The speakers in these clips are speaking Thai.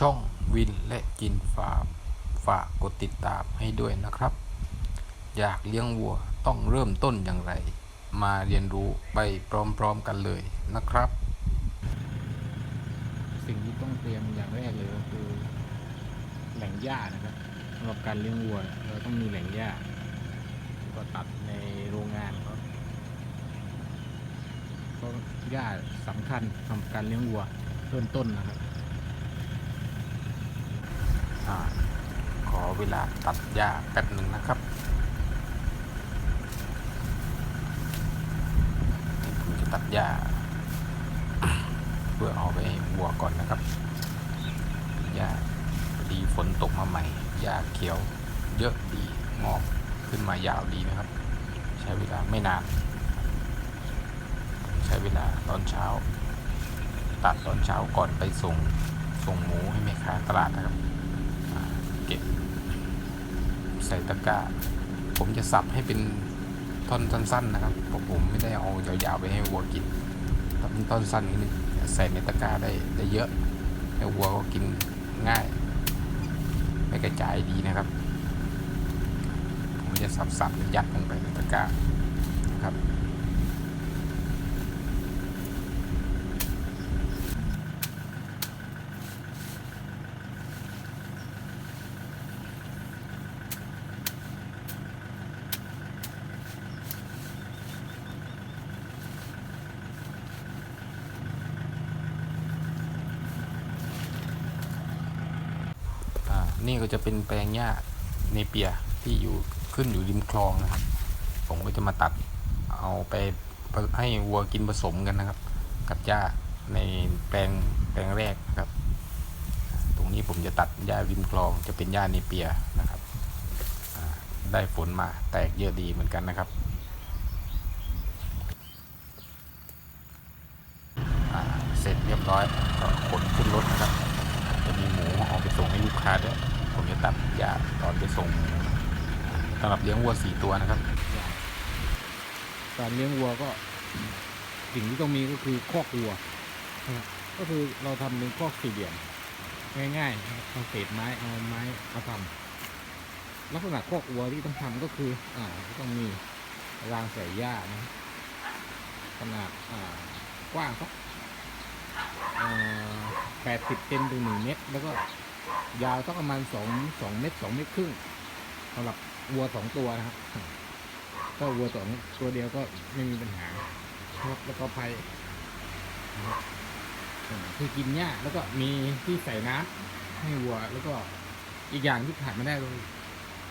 ช่องวินและกินฟาร์มฝากกดติดตามให้ด้วยนะครับ อยากเลี้ยงวัวต้องเริ่มต้นอย่างไร มาเรียนรู้ไปพร้อมๆกันเลยนะครับ สิ่งที่ต้องเตรียมอย่างแรกเลยก็คือแหล่งหญ้านะครับสำหรับการเลี้ยงวัวเราต้องมีแหล่งหญ้าก็ตัดในโรงงานเขาเพราะหญ้าสำคัญสำหรับการเลี้ยงวัวเริ่มต้นนะครับ ขอเวลาตัดหญ้าแป๊บหนึ่งนะครับผมจะตัดหญ้าเพื่อเอาไปวัวก่อนนะครับหญ้าดีฝนตกมาใหม่หญ้าเขียวเยอะดีงอกขึ้นมายาวดีนะครับ ใช้เวลาไม่นาน ใช้เวลาตอนเช้า ตัดตอนเช้าก่อนไปส่งส่งหมูให้แม่ค้าตลาดนะครับ ก็บ ใส่ตะกร้า ผมจะสับให้เป็นท่อนสั้นๆนะครับเพราะผมไม่ได้เอายาวๆไปให้วัวกินถ้าเป็นท่อนสั้นนิดนึงใส่ในตะกร้าได้ได้เยอะให้วัวก็กินง่าย ไม่กระจายดีนะครับ ผมจะสับๆยัดลงไปในตะกร้านะครับ อ่า นี่ก็จะเป็นแปลงหญ้าเนเปียที่อยู่ขึ้นอยู่ริมคลองนะครับ ผมก็จะมาตัดเอาไปให้วัวกินผสมกันนะครับ กับหญ้าในแปลงแปลงแรกนะครับ ตรงนี้ผมจะตัดหญ้าริมคลองจะเป็นหญ้าเนเปียนะครับได้ฝนมาแตกเยอะดีเหมือนกันนะครับเสร็จเรียบร้อยก็ขนขึ้นรถนะครับ จะมีหมูเอาไปส่งให้ลูกค้าด้วย หญ้าตอนไปส่งสำหรับเลี้ยงวัวสี่ตัวนะครับ การเลี้ยงวัวก็สิ่งที่ต้องมีก็คือคอกวัว ก็คือเราทำเป็นคอกสี่เหลี่ยมง่ายๆเอาเศษไม้เอาไม้มาทำลักษณะคอกวัวที่ต้องทำก็คืออ่าต้องมีรางใส่หญ้านะขนาดกว้างสักแปดสิบเซนถึงหนึ่งเมตร แล้วก็ ยาวสักประมาณสองสองเมตรสองเมตรครึ่งสำหรับวัวสองตัวนะครับก็วัวตัวนี้ตัวเดียวก็ไม่มีปัญหาครับแล้วก็ภัยนะครับอ่คือกินหญ้าแล้วก็มีที่ใส่น้ำให้วัวแล้วก็อีกอย่างที่ขาดไม่ได้เลย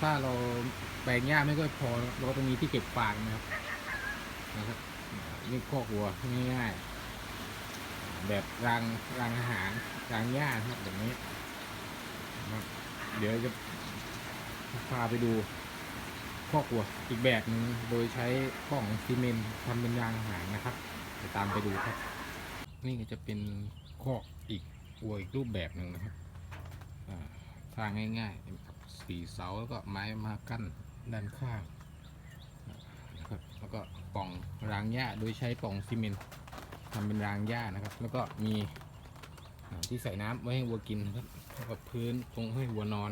ถ้าเราแปลงหญ้าไม่ก็พอเราต้องมีที่เก็บฟางนะครับนะครับนี่คอกวัวง่ายๆแบบรางรางอาหารรางหญ้านะครับแบบนี้ นะครับ เดี๋ยวจะพาไปดูคอกวัวอีกแบบหนึ่งโดยใช้กล่องซีเมนต์ทำเป็นรางหารนะครับเดี๋ยวตามไปดูครับ นี่ก็จะเป็นคออีกวัวอีกรูปแบบหนึ่งนะครับอ่าสร้างง่ายๆนะครับสี่เสาแล้วก็ไม้มากั้นด้านข้างนะครับแล้วก็ป่องรางหญ้าโดยใช้ป่องซีเมนต์ทำเป็นรางหญ้านะครับ แล้วก็มีที่ใส่น้ำไว้ให้วัวกินครับ แล้วก็พื้นตรงให้วัวนอน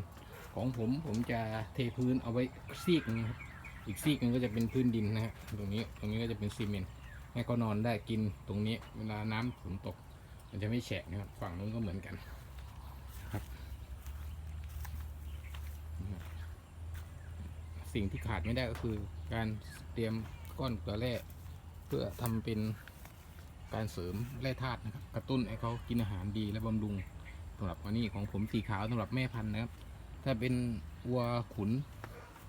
ของผมผมจะเทพื้นเอาไว้ซีกนึงครับอีกซีกนึงก็จะเป็นพื้นดินนะครับตรงนี้ตรงนี้ก็จะเป็นซีเมนต์ให้เขานอนได้กินตรงนี้ เวลาน้ำฝนตก มันจะไม่แฉะนะครับฝั่งนู้นก็เหมือนกันครับ สิ่งที่ขาดไม่ได้ก็คือการเตรียมก้อนเกลือแร่เพื่อทำเป็นการเสริมแร่ธาตุนะครับกระตุ้นให้เขากินอาหารดีและบำรุง สำหรับอันนี้ของผมสีขาวสำหรับแม่พันธุ์นะครับ ถ้าเป็นวัวขุน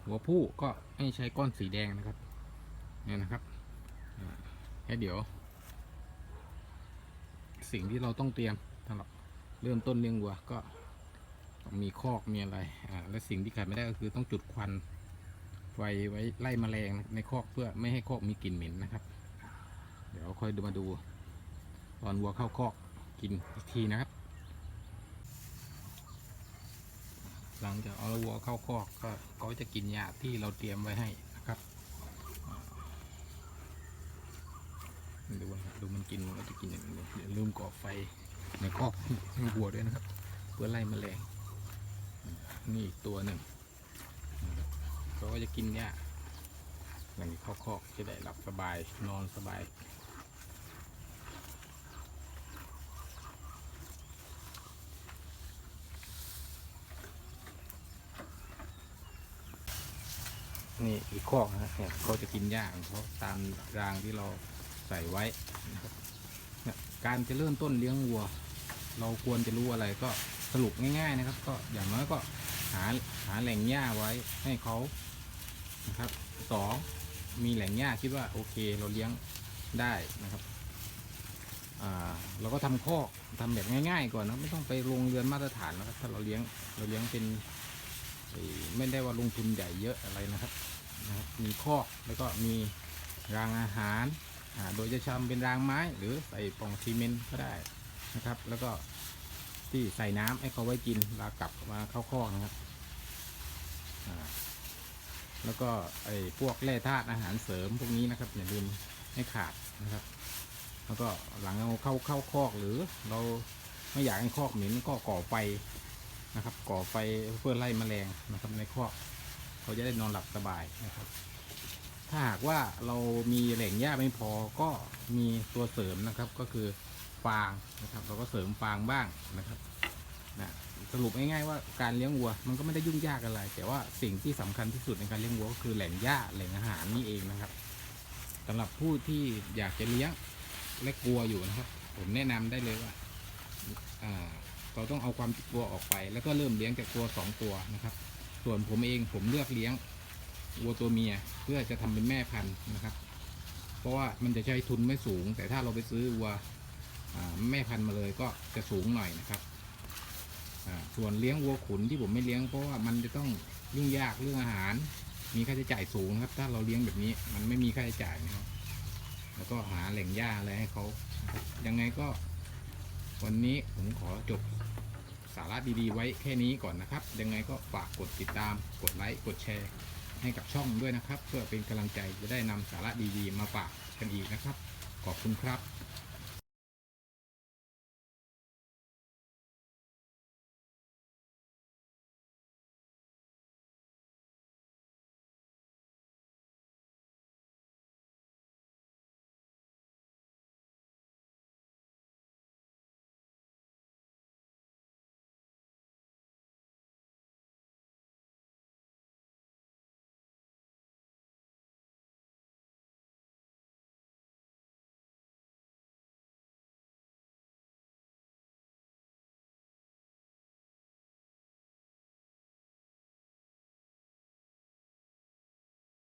วัวผู้ก็ให้ใช้ก้อนสีแดงนะครับเนี่ยนะครับแล้วเดี๋ยว สิ่งที่เราต้องเตรียมสำหรับเริ่มต้นเลี้ยงวัวก็มีคอกมีอะไรอ่าและสิ่งที่ขาดไม่ได้ก็คือต้องจุดควันไฟไว้ไล่แมลงในคอกเพื่อไม่ให้คอกมีกลิ่นเหม็นนะครับ เดี๋ยวค่อยดูมาดู ตอนวัวเข้าคอกกินอีกทีนะครับ หลังจากเอาวัวเข้าคอกก็เขาจะกินหญ้าที่เราเตรียมไว้ให้นะครับดูนะครับดูมันกินมันจะกินอย่างนี้อย่าลืมก่อไฟในคอกให้วัวด้วยนะครับ เพื่อไล่แมลงนี่อีกตัวหนึ่งเขาก็จะกินหญ้าอย่างนี้เข้าคอกจะได้หลับสบายนอนสบาย นี่อีกคอกนะฮะเนี่ยเขาจะกินหญ้าของเขาตามรางที่เราใส่ไว้นะครับการจะเริ่มต้นเลี้ยงวัว เราควรจะรู้อะไรก็สรุปง่าย ๆนะครับ ก็อย่างน้อยก็หาหาแหล่งหญ้าไว้ให้เขานะครับสองมีแหล่งหญ้าคิดว่าโอเคเราเลี้ยงได้นะครับอ่าเราก็ทำคอกทำแบบง่าย ๆ ก่อนนะไม่ต้องไปลงเรือนมาตรฐานนะครับถ้าเราเลี้ยงเราเลี้ยงเป็น ไม่ได้ว่าลงทุนใหญ่เยอะอะไรนะครับนะครับ มีคอกแล้วก็มีรางอาหาร โดยจะทำเป็นรางไม้ หรือใส่ปล่องซีเมนต์ก็ได้นะครับ แล้วก็ที่ใส่น้ำให้เขาไว้กินลากลับมาเข้าคอกนะครับแล้วก็ไอ้พวกแร่ธาตุอาหารเสริมพวกนี้นะครับอย่าลืมให้ขาดนะครับ แล้วก็หลังเราเข้าเข้าคอกหรือเราไม่อยากให้คอกเหม็นก็ก่อไฟ นะครับ ก่อไฟเพื่อไล่แมลงนะครับ ในคอกเขาจะได้นอนหลับสบายนะครับ ถ้าหากว่าเรามีแหล่งหญ้าไม่พอก็มีตัวเสริมนะครับ ก็คือฟางนะครับ เราก็เสริมฟางบ้างนะครับนะสรุปง่ายๆว่าการเลี้ยงวัวมันก็ไม่ได้ยุ่งยากอะไร แต่ว่าสิ่งที่สำคัญที่สุดในการเลี้ยงวัวก็คือแหล่งหญ้าแหล่งอาหารนี่เองนะครับสำหรับผู้ที่อยากจะเลี้ยงและกลัวอยู่นะครับ ผมแนะนำได้เลยว่าอ่า เราต้องเอาความกลัวออกไป แล้วก็เริ่มเลี้ยงจากตัวสองตัวนะครับ ส่วนผมเองผมเลือกเลี้ยงวัวตัวเมียเพื่อจะทำเป็นแม่พันธุ์นะครับ เพราะว่ามันจะใช้ทุนไม่สูง แต่ถ้าเราไปซื้อวัวแม่พันธุ์มาเลยก็จะสูงหน่อยนะครับส่วนเลี้ยงวัวขุนที่ผมไม่เลี้ยงเพราะว่ามันจะต้องยุ่งยากเรื่องอาหาร มีค่าใช้จ่ายสูงครับ ถ้าเราเลี้ยงแบบนี้มันไม่มีค่าใช้จ่ายนะครับ แล้วก็หาแหล่งหญ้าอะไรให้เขายังไงก็ วันนี้ผมขอจบสาระดีๆ ไว้แค่นี้ก่อนนะครับ ยังไงก็ฝากกดติดตาม กดไลค์ กดแชร์ ให้กับช่องด้วยนะครับ เพื่อเป็นกำลังใจจะได้นำสาระดีๆ มาฝากกันอีกนะครับ ขอบคุณครับ